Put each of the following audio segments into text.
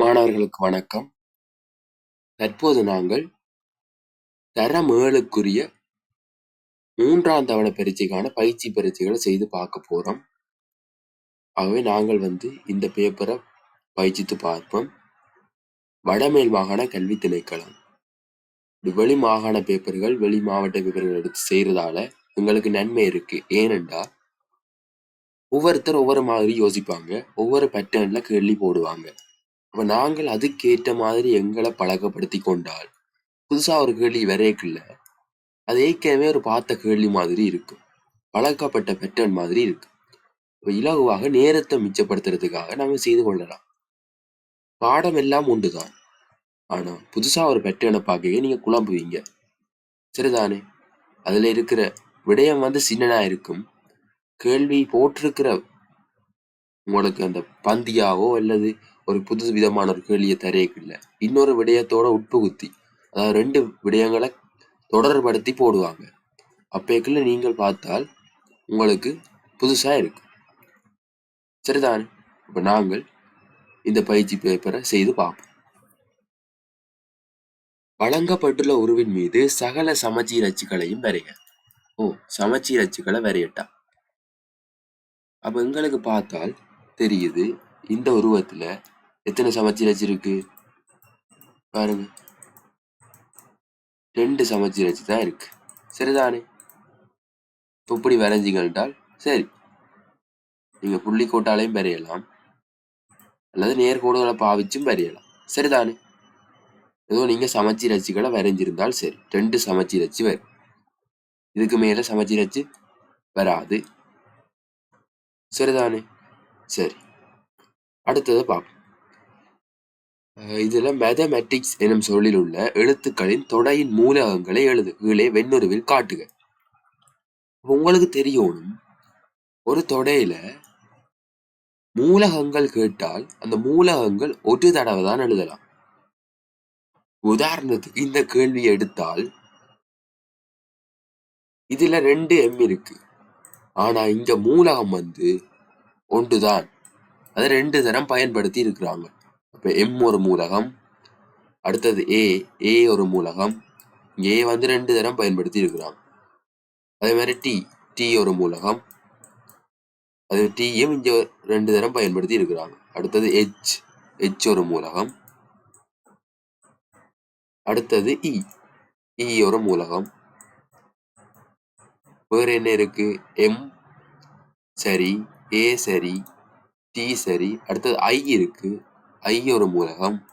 மாணவர்களுக்கு வணக்கம். தற்போது நாங்கள் தரம் ஏழுக்குரிய மூன்றாம் தவணை பரீட்சைக்கான பயிற்சி பரீட்சைகளை செய்து பார்க்க போறோம். ஆகவே நாங்கள் வந்து இந்த பேப்பரை பயிற்சித்து பார்ப்போம். வடமேல் மாகாண கல்வி திணைக்களம். வெளி மாகாண பேப்பர்கள் வெளி மாவட்ட பேப்பர்கள் எடுத்து செய்யறதால எங்களுக்கு நன்மை இருக்கு. ஏனென்றா ஒவ்வொருத்தர் ஒவ்வொரு மாதிரி யோசிப்பாங்க. ஒவ்வொரு பேட்டர்ன்ல கேள்வி போடுவாங்க. அப்ப நாங்கள் அதுக்கேற்ற மாதிரி எங்களை பழக்கப்படுத்தி கொண்டால் புதுசா ஒரு கேள்வி வரையக்குள்ள அது ஏற்கனவே ஒரு பார்த்த கேள்வி மாதிரி இருக்கும். பழக்கப்பட்ட பெட்டன் மாதிரி இருக்கு இப்போ இலகுவாக நேரத்தை மிச்சப்படுத்துறதுக்காக நம்ம செய்து கொள்ளலாம். பாடம் எல்லாம் உண்டுதான். ஆனா புதுசா ஒரு பெட்டனை பார்க்கவே நீங்க குழம்புவீங்க. சரிதானே? அதுல இருக்கிற விடயம் வந்து சின்னனா இருக்கும். கேள்வி போட்டிருக்கிற உங்களுக்கு அந்த பந்தியாவோ அல்லது ஒரு புது விதமான ஒரு கேள்வியை தரையக்கில்ல இன்னொரு விடயத்தோட உட்புகுத்தி அதாவது ரெண்டு விடயங்களை தொடர்படுத்தி போடுவாங்க. அப்பேக்குள்ள நீங்கள் பார்த்தால் உங்களுக்கு புதுசா இருக்கு. சரிதான். இப்போ நாங்கள் இந்த பயிற்சி பேப்பரை செய்து பார்ப்போம். வழங்கப்பட்டுள்ள உருவின் மீது சகல சமச்சீர் அச்சுக்களையும் வரைக. ஓ சமச்சீர் அச்சுக்களை வரையட்டா? அப்ப எங்களுக்கு பார்த்தால் தெரியுது இந்த உருவத்துல எத்தனை சமச்சீர் அச்சு இருக்கு? பாருங்க. ரெண்டு சமச்சீர் வச்சு தான் இருக்கு. சரிதானே? இப்போ இப்படி வரைஞ்சிங்கன்றால் சரி. நீங்கள் புள்ளி கோட்டாலையும் வரையலாம் அல்லது நேர்கோடுகளை பாவிச்சும் வரையலாம் சரிதானே? ஏதோ நீங்கள் சமச்சீர் அச்சுகளை வரைஞ்சிருந்தால் சரி. ரெண்டு சமச்சீர் அச்சு வரும். இதுக்கு மேலே சமச்சீர் அச்சு வராது. சரிதானே? சரி. அடுத்ததை பார்ப்போம். இதில் மேத்தமேட்டிக்ஸ் எனும் சொல்லில் உள்ள எழுத்துக்களின் தொடையின் மூலகங்களை எழுது. கீழே வெண்ணுருவில் காட்டுக. உங்களுக்கு தெரியணும் ஒரு தொடையில மூலகங்கள் கேட்டால் அந்த மூலகங்கள் ஒரு தடவை தான் எழுதலாம். உதாரணத்துக்கு இந்த கேள்வியை எடுத்தால் இதுல ரெண்டு எம் இருக்கு. ஆனா இங்க மூலகம் வந்து ஒன்றுதான். அதை ரெண்டு தரம் பயன்படுத்தி இருக்கிறாங்க. இப்போ எம் ஒரு மூலகம் அடுத்தது ஏ ஏ ஒரு மூலகம். ஏ வந்து ரெண்டு தரம் பயன்படுத்தி இருக்கிறாங்க அதே மாதிரி டி டி ஒரு மூலகம். அது டீயும் இங்கே ரெண்டு தரம் பயன்படுத்தி இருக்கிறாங்க. அடுத்தது ஹெச் ஹெச் ஒரு மூலகம். அடுத்தது இ இ ஒரு மூலகம். வேறு என்ன இருக்கு? எம் சரி ஏ சரி டி சரி அடுத்தது ஐ இருக்கு. ஐ ஒரு மூலகம்.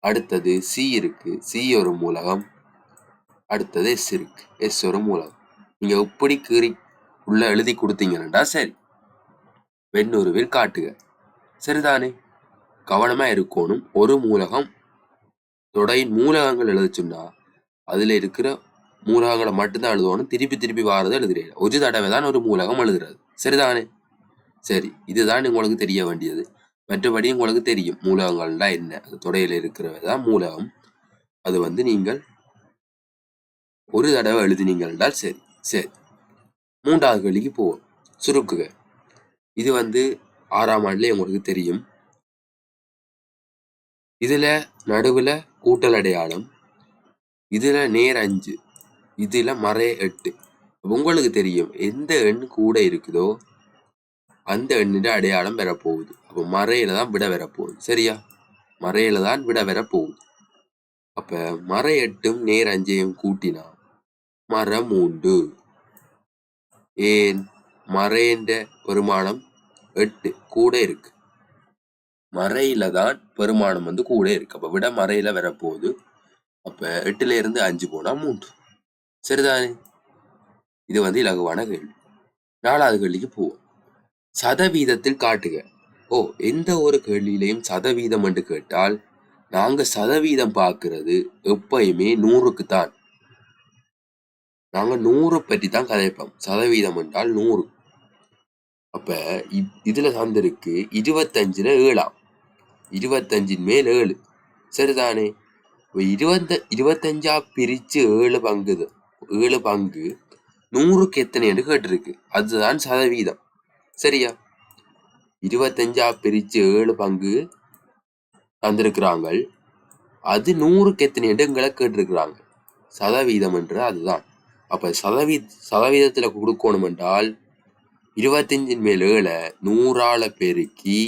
அடுத்தது சி இருக்கு. சி ஒரு மூலகம். அடுத்தது எஸ் இருக்கு. எஸ் ஒரு மூலகம். நீங்க இப்படி கீறி உள்ள எழுதி கொடுத்தீங்கன்னா சரி. வெண்ணுருவில் காட்டுக. சரிதானே? கவனமா இருக்கணும். ஒரு மூலகம். தொடையின் மூலகங்கள் எழுத சொன்னா அதுல இருக்கிற மூலகங்களை மட்டும்தான் எழுதுவோம் திருப்பி திருப்பி வாரதை எழுதுறீங்க. ஒரு தடவை தான் ஒரு மூலகம் எழுதுறது. சரிதானே? சரி இதுதான் உங்களுக்கு தெரிய வேண்டியது. மற்றபடி உங்களுக்கு தெரியும். மூலகங்கள்னா என்ன? அது இருக்கிறது தான் மூலகம். அது வந்து நீங்கள் ஒரு தடவை எழுதினீங்கள் சரி சரி. மூன்றாவது கேள்விக்கு போவோம். சுருக்குக. இது வந்து ஆறாம் ஆண்டுல உங்களுக்கு தெரியும். இதுல நடுவுல கூட்டல் அடையாளம். இதுல நேர் அஞ்சு. இதுல மறை எட்டு. உங்களுக்கு தெரியும். எந்த எண் கூட இருக்குதோ அந்த எண்ணிட அடையாளம் பெறப்போகுது. அப்போ மறையில தான் விட வரப்போகுது சரியா? மறையில தான் விட வரப்போகுது அப்ப மறை எட்டும் நேர் அஞ்சையும் கூட்டினா மரம் உண்டு ஏன்? மறைன்ற பெருமானம் எட்டு கூட இருக்கு. மறையில தான் பெருமானம் வந்து கூட இருக்கு. அப்போ விட மறையில வரப்போகுது அப்ப எட்டுல இருந்து அஞ்சு போனால் மூன்று. சரிதானே? இது வந்து இலகுவான கேள்வி. நாலாவது கேள்விக்கு போவோம். சதவீதத்தில் காட்டுக. ஓ எந்த ஒரு கேள்வியிலையும் சதவீதம் என்று கேட்டால் நாங்க சதவீதம் பார்க்கறது எப்பயுமே நூறுக்கு தான். நாங்க நூறு பற்றி தான் கதைப்போம். சதவீதம் என்றால் நூறு. அப்ப இதுல சார்ந்திருக்கு இருபத்தஞ்சுல ஏழாம். இருபத்தஞ்சின் மேல் ஏழு. சரிதானே? இருபத்த இருபத்தஞ்சா பிரிச்சு ஏழு பங்குது. ஏழு பங்கு நூறுக்கு எத்தனை என்று கேட்டிருக்கு. அதுதான் சதவீதம். சரியா? இருபத்தஞ்சா பிரிச்சு ஏழு பங்கு தந்திருக்கிறாங்க அது நூறுக்கு எத்தனை இடங்களை கேட்டிருக்கிறாங்க? சதவீதம் என்று அதுதான். அப்ப சதவீ சதவீதத்துல கொடுக்கணும் என்றால் இருபத்தஞ்சின் மேல் ஏழை நூறால பெருக்கி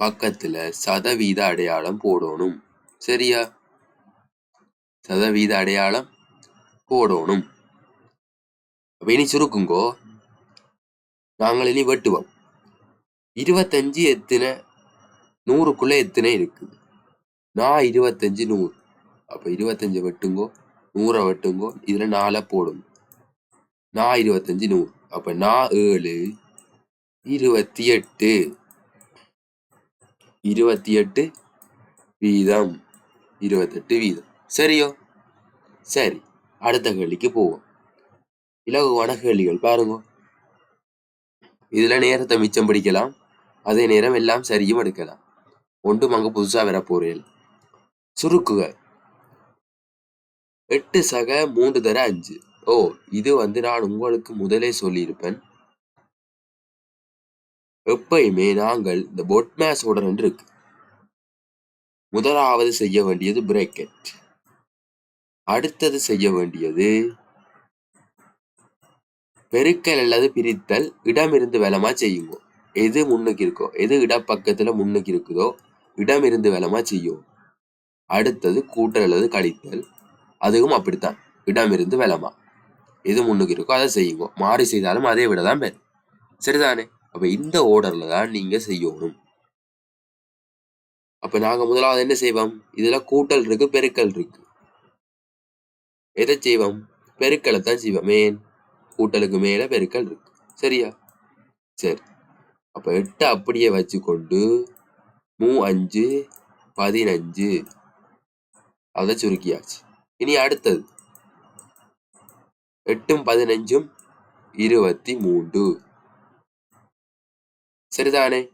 பக்கத்துல சதவீத அடையாளம் போடணும். சரியா? சதவீத அடையாளம் போடணும். அப்ப இனி சுருக்குங்கோ. நாங்கள் இனி வெட்டுவோம். இருபத்தஞ்சு எத்தனை நூறுக்குள்ளே எத்தனை இருக்குது நான் இருபத்தஞ்சு நூறு. அப்போ இருபத்தஞ்சி வெட்டுங்கோ நூறை வெட்டுங்கோ இதில் நாலை போடும் நான் இருபத்தஞ்சு நூறு. அப்போ நான் ஏழு இருபத்தி எட்டு இருபத்தி எட்டு வீதம் இருபத்தெட்டு வீதம். சரியோ? சரி அடுத்த கேள்விக்கு போவோம். இலகுவான கேள்விகள் பாருங்க. இதுல நேரத்தை மிச்சம் பிடிக்கலாம். அதே நேரம் எல்லாம் சரியும் எடுக்கலாம். ஒன்றும் அங்கே புதுசா வர போறேன் சுருக்குக. எட்டு சக மூன்று தர அஞ்சு. ஓ இது வந்து நான் உங்களுக்கு முதலே சொல்லியிருப்பேன். எப்பயுமே நாங்கள் இந்த பொட்மேஸோட என்று இருக்கு. முதலாவது செய்ய வேண்டியது பிரேக்கெட் அடுத்தது செய்ய வேண்டியது பெருக்கல் அல்லது பிரித்தல் இடமிருந்து வலமா செய்யுங்க எது முன்னுக்கு இருக்கோ? எது இடப்பக்கத்துல முன்னுக்கு இருக்குதோ இடமிருந்து வலமா செய்யும். அடுத்தது கூட்டல் அல்லது கழித்தல். அதுவும் அப்படித்தான். இடமிருந்து வலமா. எது முன்னுக்கு இருக்கோ அதை செய்யுங்க. மாறி செய்தாலும் அதே விட தான் பேர் சரிதானே? அப்ப இந்த ஓர்டர்ல தான் நீங்க செய்யணும். அப்ப நாங்க முதலாவது என்ன செய்வோம்? இதுல கூட்டல் இருக்கு பெருக்கல் இருக்கு. எதை செய்வோம்? பெருக்கலை தான் செய்வோம். மேன் கூட்டலுக்கு மேல பெருக்கல் இருக்கு. சரியா? சரி. அப்ப எட்டு அப்படியே வச்சுக்கொண்டு மூ அஞ்சு பதினஞ்சு. அதை சுருக்கியாச்சு. இனி அடுத்தது. எட்டும் பதினஞ்சும் இருபத்தி மூன்று சரிதானே?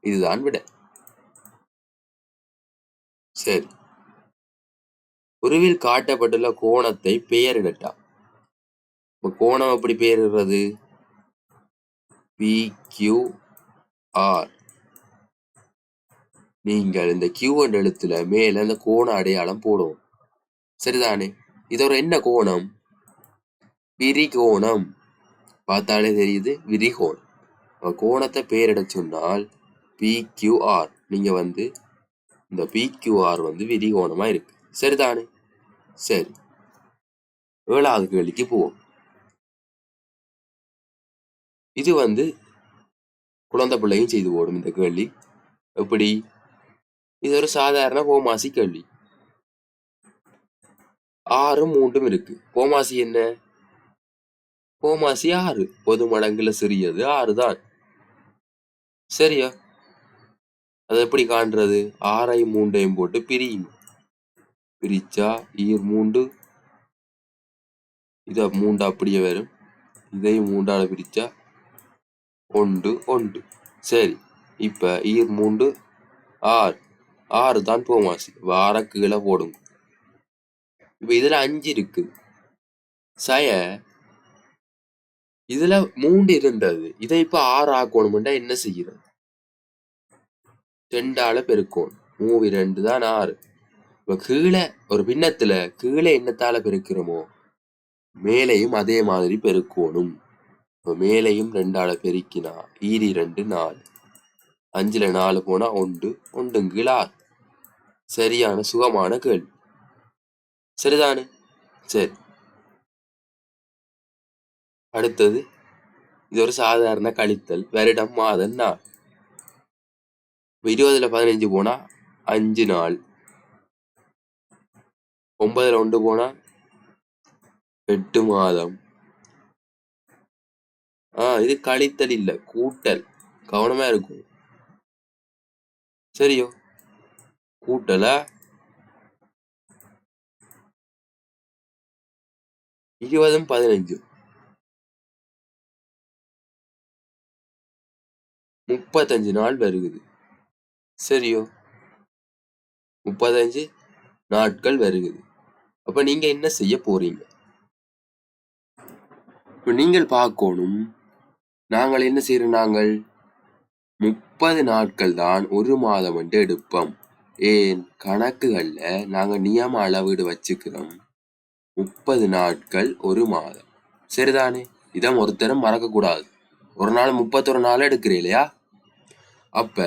இதுதான் விட. சரி. உருவில் காட்டப்பட்டுள்ள கோணத்தை பெயரிடட்டாம் இப்ப கோணம் எப்படி பெயரிடுறது? பி கியூ ஆர் நீங்கள் இந்த கியூ என்ற எழுத்துல மேல அந்த கோண அடையாளம் போடுவோம். சரிதானே? இதோட என்ன கோணம்? விரிகோணம். பார்த்தாலே தெரியுது விரிகோணம். கோணத்தை பெயரிட சொன்னால் பிக்யூஆர் நீங்க வந்து இந்த பிக்யூஆர் வந்து விரிகோணமா இருக்கு. சரிதானே? சரி. ஏழாவது கேள்விக்கு போவோம். இது வந்து குழந்தை பிள்ளையும் செய்து போடும் இந்த கேள்வி. எப்படி? இது ஒரு சாதாரண கோமாசி கேள்வி. ஆறும் மூன்றும் இருக்கு. கோமாசி என்ன? கோமாசி ஆறு. பொது மடங்குல சிறியது ஆறு தான் சரியா? அது எப்படி காண்றது? ஆறையும் மூண்டையும் போட்டு பிரியும். பிரிச்சா ஈர் மூண்டு இத மூண்டு அப்படியே வரும். இதையும் மூண்டால பிரிச்சா ஒன்று ஒன்று. சரி இப்ப ஈர் மூண்டு ஆறு. ஆறு தான் போமாசி. வார கீழே போடுங்க. இப்போ இதுல அஞ்சு இருக்கு. சய இதுல மூன்று இருந்தது. இதை இப்போ ஆறு ஆக்கணும்டா என்ன செய்யறது? ரெண்டால பெருக்கணும் மூவி ரெண்டு தான் ஆறு. இப்ப கீழே ஒரு பின்னத்துல கீழே என்னத்தால பெருக்கிறோமோ மேலையும் அதே மாதிரி பெருக்கணும். மேலையும் ரெண்டால பெருக்கினா ஈரி ரெண்டு நாலு. அஞ்சுல நாலு போனா ஒன்று ஒன்றும் கிளா ஆறு. சரியான சுகமான கேள்வி. சரிதானே? சரி. அடுத்தது இது ஒரு சாதாரண கழித்தல் வருடம் மாதம் நாள். இருபதுல பதினஞ்சு போனா அஞ்சு நாள் ஒன்பதுல ஒன்று போனா எட்டு மாதம். ஆ இது கழித்தல் இல்ல கூட்டல். கவனமா இருக்கும் சரியோ? கூட்டலா? இருபதும் பதினஞ்சும் முப்பத்தஞ்சு நாள் வருகுது. சரியோ? முப்பத்தஞ்சு நாட்கள் வருகுது. அப்ப நீங்க என்ன செய்ய போறீங்க? நீங்கள் பார்க்கணும். நாங்கள் என்ன செய்யறோம் நாங்கள்? முப்பது நாட்கள் தான் ஒரு மாதம் என்று எடுப்போம். ஏன்? கணக்குகளில் நாங்கள் நியம அளவீடு வச்சுக்கிறோம். முப்பது நாட்கள் ஒரு மாதம். சரிதானே? இதை ஒருத்தரும் மறக்கக்கூடாது. ஒரு நாள் முப்பத்தொரு நாள் எடுக்கிறேன் இல்லையா? அப்ப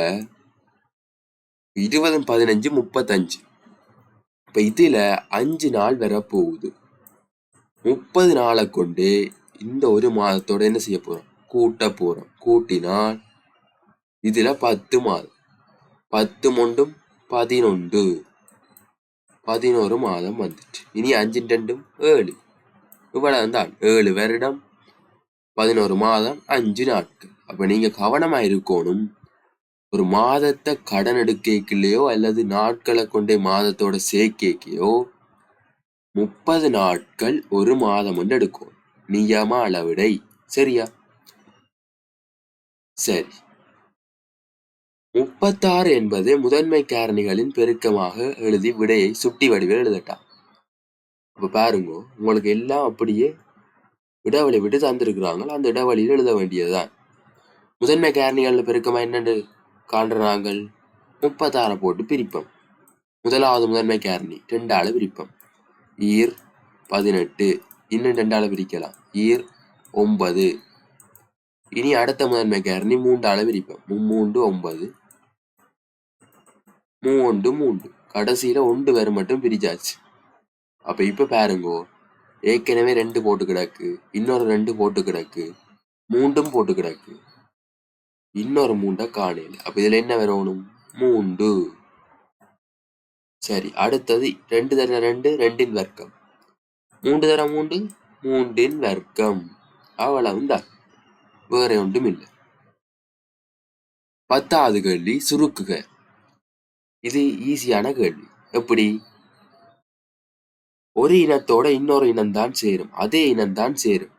இருபது பதினஞ்சு முப்பத்தஞ்சு. இப்போ இதுல அஞ்சு நாள் வரப்போகுது முப்பது நாளை கொண்டு இந்த ஒரு மாதத்தோட என்ன செய்ய போகிறோம் கூட்ட போகிறோம் கூட்டினால் இதில் பத்து மாதம். பத்து மொண்டும் பதினொன்று. பதினோரு மாதம் வந்துட்டு இனி அஞ்சு ரெண்டும் ஏழு இவ்வளவு தான் ஏழு வருடம் பதினோரு மாதம் அஞ்சு நாட்கள் அப்போ நீங்கள் கவனமாக இருக்கணும் ஒரு மாதத்தை கடன் எடுக்கையோ அல்லது நாட்களை கொண்டே மாதத்தோட சேர்க்கைக்கையோ முப்பது நாட்கள் ஒரு மாதம் ஒன்று எடுக்கும் நியம அளவிடை சரியா சரி. முப்பத்தாறு என்பது முதன்மை காரணிகளின் பெருக்கமாக எழுதி விடையை சுட்டி வடிவில் எழுதட்டான் அப்ப பாருங்க உங்களுக்கு எல்லாம் அப்படியே இடைவெளி விட்டு தந்திருக்கிறாங்க அந்த இடைவெளியில் எழுத வேண்டியதுதான். முதன்மை காரணிகள் பெருக்கமா என்னென்று காண்ற நாங்கள் முப்பத்தாறை போட்டு பிரிப்போம். முதலாவது முதன்மை காரணி ரெண்டால பிரிப்போம். ஈர் பதினெட்டு. இன்னும் ரெண்டால பிரிக்கலாம். ஈர் ஒன்பது. இனி அடுத்த முதன்மை மூன்று மூன்றால பிரிப்போம் மும்மூண்டு ஒன்பது மூன்று மூன்று கடைசியில ஒன்று வேறு மட்டும் பிரிச்சாச்சு அப்ப இப்ப பாருங்கோ ஏற்கனவே ரெண்டு போட்டு கிடக்கு இன்னொரு ரெண்டு போட்டு கிடக்கு மூண்டும் போட்டு கிடக்கு இன்னொரு மூண்டை காணையில் அப்ப இதுல என்ன வரணும் மூண்டு சரி அடுத்தது ரெண்டு தர ரெண்டு ரெண்டின் வர்க்கம் மூன்று தர மூன்று மூன்றின் வர்க்கம் அவ்வளவுதான் வேற ஒன்றும் இல்லை. பத்தாவது கேள்வி சுருக்குக இது ஈஸியான கேள்வி. எப்படி? ஒரு இனத்தோட இன்னொரு இனம்தான் சேரும். அதே இனம்தான் சேரும்.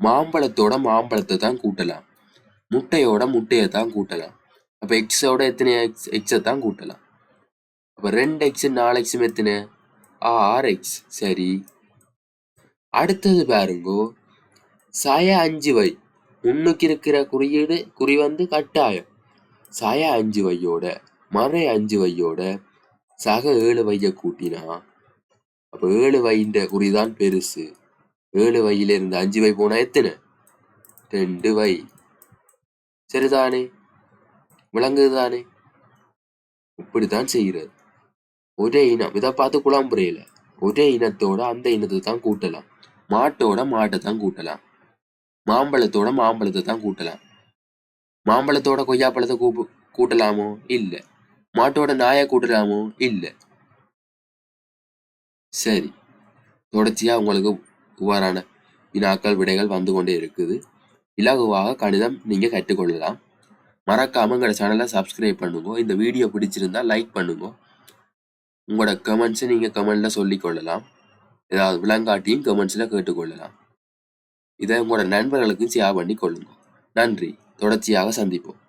மாம்பழத்தோட மாம்பழத்தை தான் கூட்டலாம். முட்டையோட முட்டையை தான் கூட்டலாம். அப்போ எக்ஸோட எத்தனை எக்ஸ் எக்ஸை தான் கூட்டலாம். அப்ப ரெண்டு எக்ஸ் நாலு எக்ஸும் எத்தனை? ஆறு எக்ஸ் சரி. அடுத்தது பாருங்கோ. சய அஞ்சு வை. முன்னுக்கு இருக்கிற குறியீடு குறி வந்து கட்டாயம். சய அஞ்சு வையோட மறை அஞ்சு வையோட சக ஏழு வைய கூட்டினா அப்ப ஏழு வைன்ற குறிதான் பெருசு. ஏழு வையில இருந்து அஞ்சு வை போனா எத்தனை? ரெண்டு வை. சரிதானே? விளங்குதுதானே? இப்படித்தான் செய்கிறது ஒரே இனம். இதை பார்த்து குழம்புறையில ஒரே இனத்தோட அந்த இனத்தை தான் கூட்டலாம். மாட்டோட மாட்டை தான் கூட்டலாம். மாம்பழத்தோட மாம்பழத்தை தான் கூட்டலாம். மாம்பழத்தோட கொய்யாப்பழத்தை கூப்பு கூட்டலாமோ? இல்லை. மாட்டோட நாயை கூட்டலாமோ? இல்லை. சரி. தொடர்ச்சியாக உங்களுக்கு இவ்வாறான வினாக்கள் விடைகள் வந்து கொண்டே இருக்குது. இலகுவாக கணிதம் நீங்கள் கற்றுக்கொள்ளலாம். மறக்காமல் எங்களோட சேனலை சப்ஸ்கிரைப் பண்ணுங்க. இந்த வீடியோ பிடிச்சிருந்தா லைக் பண்ணுங்க. உங்களோட கமெண்ட்ஸை நீங்கள் கமெண்ட்டில் சொல்லிக் கொள்ளலாம். ஏதாவது விளங்காட்டியும் கமெண்ட்ஸில் கேட்டுக்கொள்ளலாம் இதை உங்களோட நண்பர்களுக்கும் ஷேர் பண்ணி கொள்ளுங்க நன்றி. தொடர்ச்சியாக சந்திப்போம்.